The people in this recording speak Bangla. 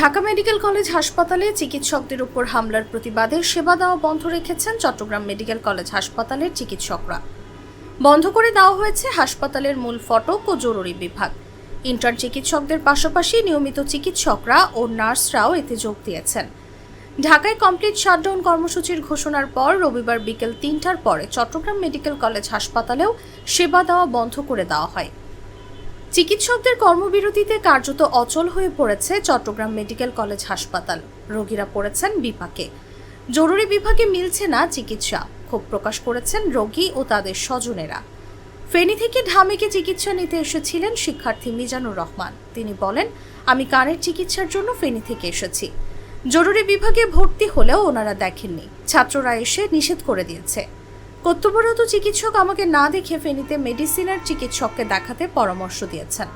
ঢাকা মেডিকেল কলেজ হাসপাতালে চিকিৎসকদের উপর হামলার প্রতিবাদে সেবা দেওয়া বন্ধ রেখেছেন চট্টগ্রাম মেডিকেল কলেজ হাসপাতালের চিকিৎসকরা। বন্ধ করে দেওয়া হয়েছে হাসপাতালের মূল ফটক ও জরুরি বিভাগ। ইন্টার্ন চিকিৎসকদের পাশাপাশি নিয়মিত চিকিৎসকরা ও নার্সরাও এতে যোগ দিয়েছেন। ঢাকায় কমপ্লিট শাটডাউন কর্মসূচির ঘোষণার পর রবিবার বিকেল তিনটার পরে চট্টগ্রাম মেডিকেল কলেজ হাসপাতালেও সেবা দেওয়া বন্ধ করে দেওয়া হয়। চিকিৎসকদের কর্মবিরতিতে কার্যত অচল হয়ে পড়েছে চট্টগ্রাম মেডিকেল কলেজ হাসপাতাল। রোগীরা পড়েছেন বিপাকে। জরুরি বিভাগে মিলছে না চিকিৎসা, ক্ষোভ প্রকাশ করেছেন রোগী ও তাদের স্বজনেরা। ফেনী থেকে ঢামেকে চিকিৎসা নিতে এসেছিলেন শিক্ষার্থী মিজানুর রহমান। তিনি বলেন, আমি কানের চিকিৎসার জন্য ফেনী থেকে এসেছি। জরুরি বিভাগে ভর্তি হলেও ওনারা দেখেননি। ছাত্ররা এসে নিষেধ করে দিয়েছে। কর্তব্যরত চিকিৎসক আমাকে না দেখে ফেনীতে মেডিসিনের চিকিৎসককে দেখাতে পরামর্শ দিয়েছেন।